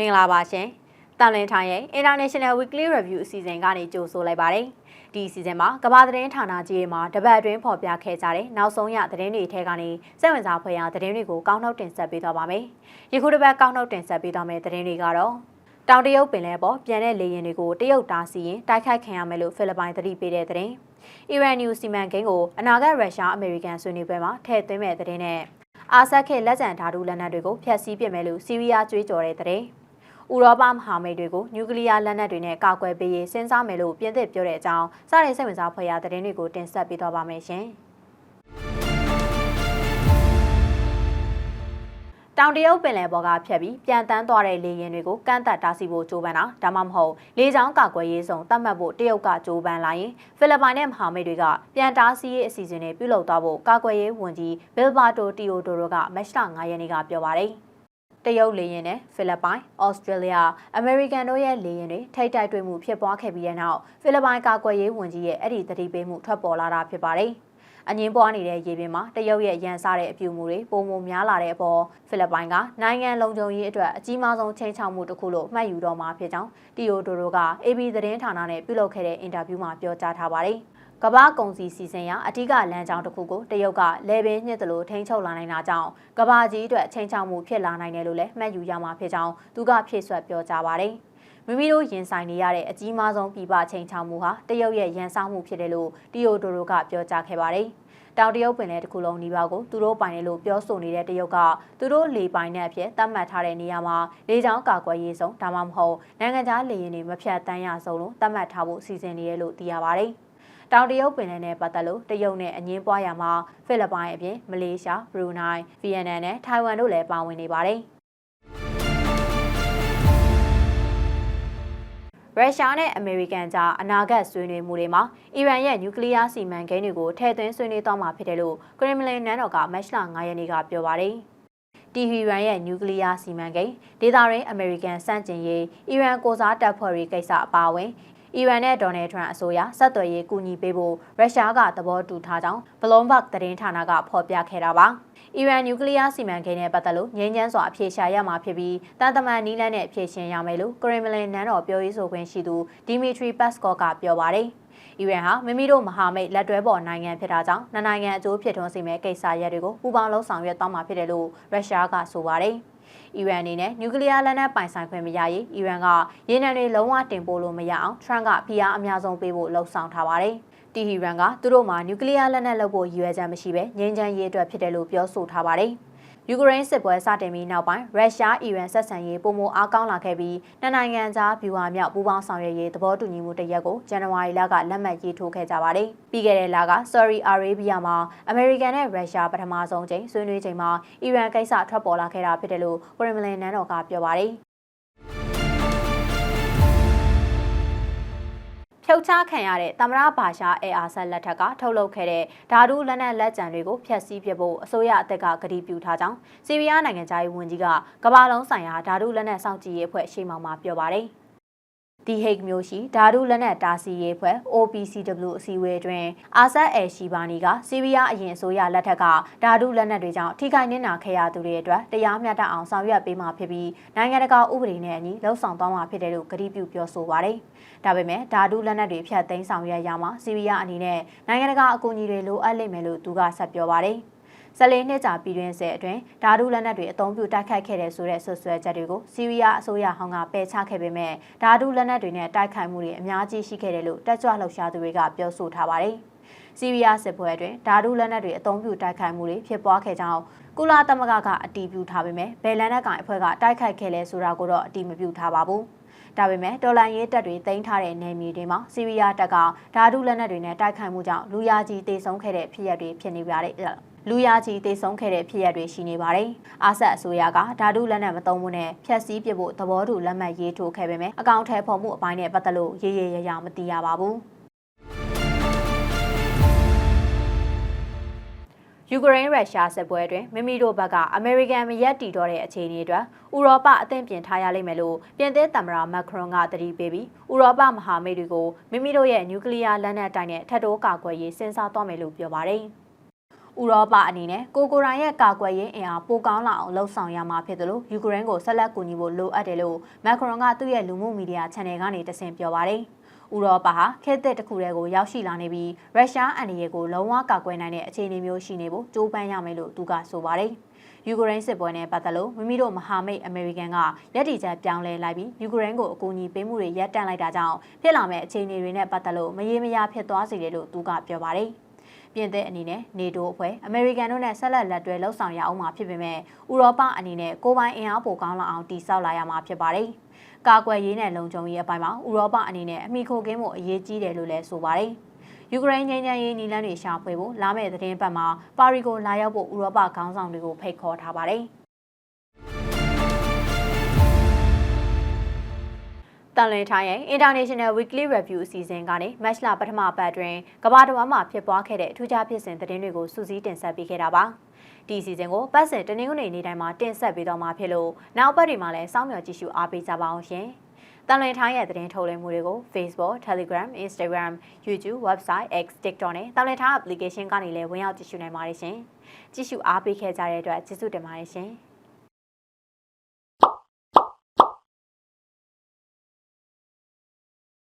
မင်္ဂလာပါရှင်။တန်လင်းထိုင်ရဲ့ International Weekly Review အစီအစဉ်ကနေကြိုဆိုလိုက်ပါတယ်။ဒီအစီအစဉ်မှာကမ္ဘာသတင်းဌာနကြီးတွေမှာတပတ်အတွင်းဖော်ပြခဲ့ကြတဲ့နောက်ဆုံးရသတင်းတွေထဲကနေစိတ်ဝင်စားဖွယ်ရာသတင်းတွေကိုကောက်နှုတ်တင်ဆက်ပေးသွားပါမယ်။ယခုတစ်ပတ်ကောက်နှုတ်တင်ဆက်ပေးသွားမယ့်သတင်းတွေကတော့တောင်တရုတ်ပင်လယ်ပေါ်ပြန်တဲ့လေယာဉ်တွေကိုတရုတ်တားဆီးရင်တိုက်ခိုက်ခံရမယ်လို့ဖိလစ်ပိုင်သတိပေးတဲ့သတင်း။အီရန်နျူစီမံကိန်းကိုအနာဂတ်ရုရှားအမေရိကန်ဆွေးနွေးပွဲမှာထည့်သွင်းမဲ့သတင်းနဲ့အာဆတ်ခေလက်ကျန်ဓာတုလက်နက်တွေကိုဖျက်ဆီးပစ်မယ်လို့စီးရီးယားကြွေးကြော်တဲ့သတင်း။ ဥရောပမဟာမိတ်တွေကိုနျူကလ িয়ার လက်နက်တွေနဲ့ကာကွယ်ပေးရေးစဉ်းစားမယ်လို့ပြင်သစ်ပြောတဲ့အကြောင်းစတဲ့စိတ်ဝင်စားဖွယ်ရာသတင်းတွေကိုတင်ဆက်ပေးသွားပါမယ်ရှင်။တောင်တရုတ်ပင်လယ်ပေါ်ကဖြတ်ပြီးပြန်တန်းသွားတဲ့လေယာဉ်တွေကိုကန့်သက်တားဆီးဖို့ကြိုးပမ်းတာဒါမှမဟုတ်လေကြောင်းကာကွယ်ရေးဆောင်တတ်မှတ်ဖို့တရုတ်ကကြိုးပမ်းလာရင်ဖိလစ်ပိုင်နဲ့မဟာမိတ်တွေကပြန်တားဆီးရေးအစီအစဉ်တွေပြုလုပ်သွားဖို့ကာကွယ်ရေးဝန်ကြီးဘီလ်ဘာတိုတီယိုဒိုရိုကမက်ရှ်လ9ရက်နေ့ကပြောပါတယ်။ တရုတ်လေယာဉ်နဲ့ဖိလစ်ပိုင်၊ဩစတြေးလျ၊အမေရိကန်တို့ရဲ့လေယာဉ်တွေထိတ်တိုက်တွေ့မှုဖြစ်ပွားခဲ့ပြီးတဲ့နောက်ဖိလစ်ပိုင်ကာကွယ်ရေးဝန်ကြီးရဲ့အဲ့ဒီသတိပေးမှုထွက်ပေါ်လာတာဖြစ်ပါတယ်။အငင်းပွားနေတဲ့ရေပြင်မှာတရုတ်ရဲ့ရန်စားတဲ့အပြုအမူတွေပုံမများလာတဲ့အပေါ်ဖိလစ်ပိုင်ကနိုင်ငံလုံခြုံရေးအတွက်အကြီးမားဆုံးချိန်ချောက်မှုတစ်ခုလို့မှတ်ယူတော့မှာဖြစ်ကြောင်းတီယိုဒိုရိုက AB သတင်းဌာနနဲ့ပြုလုပ်ခဲ့တဲ့အင်တာဗျူးမှာပြောကြားထားပါတယ်။ ကမ္ဘာကုန်စည်စီစဉ်ရာအ धिक လမ်းကြောင်းတစ်ခုကိုတရုတ်ကလေပင်ညှစ်သလိုထိန်းချုပ်လာနိုင်တာကြောင့်ကမ္ဘာကြီးအတွက်ချိန်ချောက်မှုဖြစ်လာနိုင်တယ်လို့လည်းမှတ်ယူရမှာဖြစ်ကြောင်းသူကဖြည့်ဆွတ်ပြောကြားပါတယ်။မိမိတို့ရင်ဆိုင်နေရတဲ့အကြီးမားဆုံးပြည်ပချိန်ချောက်မှုဟာတရုတ်ရဲ့ရန်ဆောင်မှုဖြစ်တယ်လို့တီယိုဒိုရိုကပြောကြားခဲ့ပါတယ်။တောင်တရုတ်ပင်လယ်တစ်ခုလုံးနီးပါးကိုသူတို့ပိုင်တယ်လို့ပြောဆိုနေတဲ့တရုတ်ကသူတို့လေပိုင်တဲ့အဖြစ်သတ်မှတ်ထားတဲ့နေရာမှာလေကြောင်းကာကွယ်ရေးဆောင်ဒါမှမဟုတ်နိုင်ငံခြားလေယာဉ်တွေမဖြတ်တန်းရဆုံးလို့သတ်မှတ်ထားဖို့စီစဉ်နေရလို့သိရပါတယ်။ တောင်တရုတ်ပင်လယ်နဲ့ပတ်သက်လို့တရုတ်နဲ့အငင်းပွားရမှာဖိလစ်ပိုင်အပြင်မလေးရှား၊ဘရူနိုင်း၊ဗီယက်နမ်နဲ့ထိုင်ဝမ်တို့လည်းပါဝင်နေပါတယ်။ရုရှားနဲ့အမေရိကန်ကြားအနာဂတ်ဆွေးနွေးမှုတွေမှာအီရန်ရဲ့နျူကလ িয়ার စီမံကိန်းတွေကိုထည့်သွင်းဆွေးနွေးသွားမှာဖြစ်တယ်လို့ကရင်မလင်နန်းတော်ကမတ်လ9ရက်နေ့ကပြောပါတယ်။တီဟီရန်ရဲ့နျူကလ িয়ার စီမံကိန်းဒေသရင်းအမေရိကန်စန့်ကျင်ရေးအီရန်ကိုစားတပ်ဖွဲ့တွေကိစ္စအပါအဝင် အီရန်နဲ့ဒေါ်နယ်ထရန့်အစိုးရဆက်သွယ်ရေးကူညီပေးဖို့ရုရှားကသဘောတူထားကြောင်းဘလုံဘတ်သတင်းဌာနကဖော်ပြခဲ့တာပါ။အီရန်နျူကလ িয়ার စီမံကိန်းနဲ့ပတ်သက်လို့ငြိမ်းချမ်းစွာအဖြေရှာရမှာဖြစ်ပြီးတန်တမန်နီးလန်းနဲ့အဖြေရှင်ရမယ်လို့ကရင်မလင်နန်းတော်ပြောရေးဆိုခွင့်ရှိသူဒီမီထရီပတ်စကော့ကပြောပါတယ်။အီရန်ဟာမိမိတို့မဟာမိတ်လက်တွဲပေါ်နိုင်ငံဖြစ်တာကြောင့်နှစ်နိုင်ငံအကျိုးဖြစ်ထွန်းစေမဲ့ကိစ္စရပ်တွေကိုပူးပေါင်းလှုပ်ဆောင်ရွက်သွားမှာဖြစ်တယ်လို့ရုရှားကဆိုပါတယ်။ အီရန်အနေနဲ့နျူကလ িয়ার လက်နက်ပိုင်ဆိုင်ခွင့်မရရေးအီရန်ကရေနံတွေလုံးဝတင်ပို့လို့မရအောင်ထရန့်ကဖိအားအများဆုံးပေးဖို့လှုံ့ဆော်ထားပါတယ်။တီဟီရန်ကသူတို့မှာနျူကလ িয়ার လက်နက်လုပ်ဖို့ရည်ရွယ်ချက်မရှိဘဲငြိမ်းချမ်းရေးအတွက်ဖြစ်တယ်လို့ပြောဆိုထားပါတယ်။ ယူကရိန်းစစ်ပွဲစတင်ပြီးနောက်ပိုင်းရုရှားအီရန်ဆက်ဆံရေးပုံမအားကောင်းလာခဲ့ပြီးနှစ်နိုင်ငံကြားဗျူဟာမြောက်ပူးပေါင်းဆောင်ရွက်ရေးသဘောတူညီမှုတရက်ကိုဇန်နဝါရီလကလက်မှတ်ရေးထိုးခဲ့ကြပါတယ်။ပြီးခဲ့တဲ့လက Saudi Arabia မှာအမေရိကန်နဲ့ရုရှားပထမဆုံးချိန်ဆွေးနွေးချိန်မှာအီရန်ကိစ္စထွက်ပေါ်လာခဲ့တာဖြစ်တယ်လို့ပရမလင်နန်းတော်ကပြောပါတယ်။ ဖြုတ်ချခံရတဲ့သမရဘာရှာအဲအာဆက်လက်ထက်ကထုတ်လုပ်ခဲ့တဲ့ဓာတုလက်နက်လက်ကျန်တွေကိုဖျက်ဆီးပစ်ဖို့အစိုးရအသက်ကကတိပြုထားကြောင်းစီးရီးယားနိုင်ငံသားရေးဝန်ကြီးကကမ္ဘာလုံးဆိုင်ရာဓာတုလက်နက်စောင့်ကြည့်ရေးအဖွဲ့ရှေ့မှောက်မှာပြောပါတယ်။ ဒီဟိတ်မျိုးရှိဓာတုလက်နက်တာစီရေးဖွဲ့ OPCW အစည်းအဝေးတွင်အာဆတ်အယ်ရှိဘာနီကစီးရီးယားအရင်အစိုးရလက်ထက်ကဓာတုလက်နက်တွေကြောင့်ထိခိုက်နစ်နာခဲ့ရသူတွေအတွက်တရားမျှတအောင်ဆောင်ရွက်ပေးမှာဖြစ်ပြီးနိုင်ငံတကာဥပဒေနဲ့အညီလှုံ့ဆော်သွားမှာဖြစ်တယ်လို့ကတိပြုပြောဆိုပါတယ်။ဒါပေမဲ့ဓာတုလက်နက်တွေဖြတ်သိမ်းဆောင်ရွက်ရမှာစီးရီးယားအနေနဲ့နိုင်ငံတကာအကူအညီတွေလိုအပ်လိမ့်မယ်လို့သူကဆက်ပြောပါတယ်။ ဇလင်းနှစ်ကြာပြည်တွင်းဆဲအတွင်းဓာတုလက်နက်တွေအသုံးပြုတိုက်ခိုက်ခဲ့တဲ့ဆိုတဲ့ဆွဆွဲချက်တွေကိုစီးရီးယားအစိုးရဟောင်းကပယ်ချခဲ့ပေမဲ့ဓာတုလက်နက်တွေနဲ့တိုက်ခိုက်မှုတွေအများကြီးရှိခဲ့တယ်လို့တက်ကြွလှုပ်ရှားသူတွေကပြောဆိုထားပါတယ်။စီးရီးယားစစ်ပွဲအတွင်းဓာတုလက်နက်တွေအသုံးပြုတိုက်ခိုက်မှုတွေဖြစ်ပွားခဲ့ကြောင်းကုလသမဂ္ဂကအတည်ပြုထားပေမဲ့ဘယ်လန်နက်ကောင်အဖွဲ့ကတိုက်ခိုက်ခဲ့လဲဆိုတာကိုတော့အတည်မပြုထားပါဘူး။ဒါပေမဲ့တော်လန်ရေးတပ်တွေတင်ထားတဲ့နယ်မြေတွေမှာစီးရီးယားတပ်ကဓာတုလက်နက်တွေနဲ့တိုက်ခိုက်မှုကြောင့်လူရကြီးတေဆုံးခဲ့တဲ့ဖြစ်ရပ်တွေဖြစ်နေကြတဲ့ လူရကြီးတေဆုံးခဲ့တဲ့ဖြစ်ရပ်တွေရှိနေပါတယ်။အာဆက်အစိုးရကဓာတုလက်နက်မသုံးဖို့နဲ့ဖျက်ဆီးပစ်ဖို့သဘောတူလက်မှတ်ရေးထိုးခဲ့ပေမဲ့အကောင့်ထဲပေါ်မှုအပိုင်းနဲ့ပတ်သက်လို့ရေးရေးရရမသိရပါဘူး။ယူကရိန်းရုရှားစစ်ပွဲတွင်မိမိတို့ဘက်ကအမေရိကန်မရက်တီတော့တဲ့အခြေအနေအတွက်ဥရောပအသင့်ပြင်ထားရလိမ့်မယ်လို့ပြင်သစ်သမ္မတမက်ခရွန်ကတတိပေးပြီးဥရောပမဟာမိတ်တွေကိုမိမိတို့ရဲ့နျူကလ িয়ার လက်နက်တိုင်နဲ့ထပ်တိုးကာကွယ်ရေးစဉ်းစားသွားမယ်လို့ပြောပါတယ်။ ဥဥရောပအနေနဲ့ကိုကိုရိုင်းရဲ့ကာကွယ်ရေးအင်အားပိုကောင်းလာအောင်လှုံ့ဆော်ရမှာဖြစ်တယ်လို့ယူကရိန်းကိုဆက်လက်ကူညီဖို့လိုအပ်တယ်လို့မက်ခရွန်ကသူ့ရဲ့လူမှုမီဒီယာ channel ကနေတဆင့်ပြောပါတယ်။ဥရောပဟာခေတ်သစ်တစ်ခုတည်းကိုရောက်ရှိလာနေပြီးရုရှားအန်ဒီရဲ့ကိုလုံးဝကာကွယ်နိုင်တဲ့အခြေအနေမျိုးရှိနေဖို့ကြိုးပမ်းရမယ်လို့သူကဆိုပါတယ်။ယူကရိန်းစစ်ပွဲနဲ့ပတ်သက်လို့မိမိတို့မဟာမိတ်အမေရိကန်ကလက်တီချက်ပြောင်းလဲလိုက်ပြီးယူကရိန်းကိုအကူအညီပေးမှုတွေရပ်တန့်လိုက်တာကြောင့်ဖြစ်လာမဲ့အခြေအနေတွေနဲ့ပတ်သက်လို့မရေမရာဖြစ်သွားစေတယ်လို့သူကပြောပါတယ်။ ပြင်သစ်အနေနဲ့နေတိုးအဖွဲ့အမေရိကန်တို့နဲ့ဆက်လက်လက်တွဲလှုပ်ဆောင်ရအောင်မှာဖြစ်ပေမဲ့ဥရောပအနေနဲ့ကိုယ်ပိုင်အင်အားပိုကောင်းလာအောင်တည်ဆောက်လာရမှာဖြစ်ပါတယ်။ကာကွယ်ရေးနဲ့လုံခြုံရေးအပိုင်းမှာဥရောပအနေနဲ့အမိခိုကင်းမှုအရေးကြီးတယ်လို့လည်းဆိုပါတယ်။ယူကရိန်းငြိမ်းချမ်းရေးနီလန်းတွေရှာဖွေဖို့လာမယ့်သတင်းပတ်မှာပါရီကိုလာရောက်ဖို့ဥရောပခေါင်းဆောင်တွေကိုဖိတ်ခေါ်ထားပါတယ်။ တန်လွင်ထိုင်းရဲ့ International Weekly Review အစီအစဉ်ကနေ match လပထမပတ်တွင်ကမ္ဘာတစ်ဝန်းမှာဖြစ်ပွားခဲ့တဲ့ထူးခြားဖြစ်စဉ်သတင်းတွေကိုစူးစီးတင်ဆက်ပေးခဲ့တာပါ။ဒီအစီအစဉ်ကိုပတ်စဉ်တနင်္ဂနွေနေ့တိုင်းမှာတင်ဆက်ပေးတော့မှာဖြစ်လို့နောက်ပတ်တွေမှာလည်းစောင့်မျှော်ကြည့်ရှုအားပေးကြပါအောင်ရှင်။တန်လွင်ထိုင်းရဲ့သတင်းထုတ်လွှင့်မှုတွေကို Facebook, Telegram, Instagram, YouTube, Website, X, TikTok နဲ့တန်လွင်ထိုင်း application ကနေလည်းဝင်ရောက်ကြည့်ရှုနိုင်ပါတယ်ရှင်။ကြည့်ရှုအားပေးခဲ့ကြတဲ့အတွက်ကျေးဇူးတင်ပါတယ်ရှင်။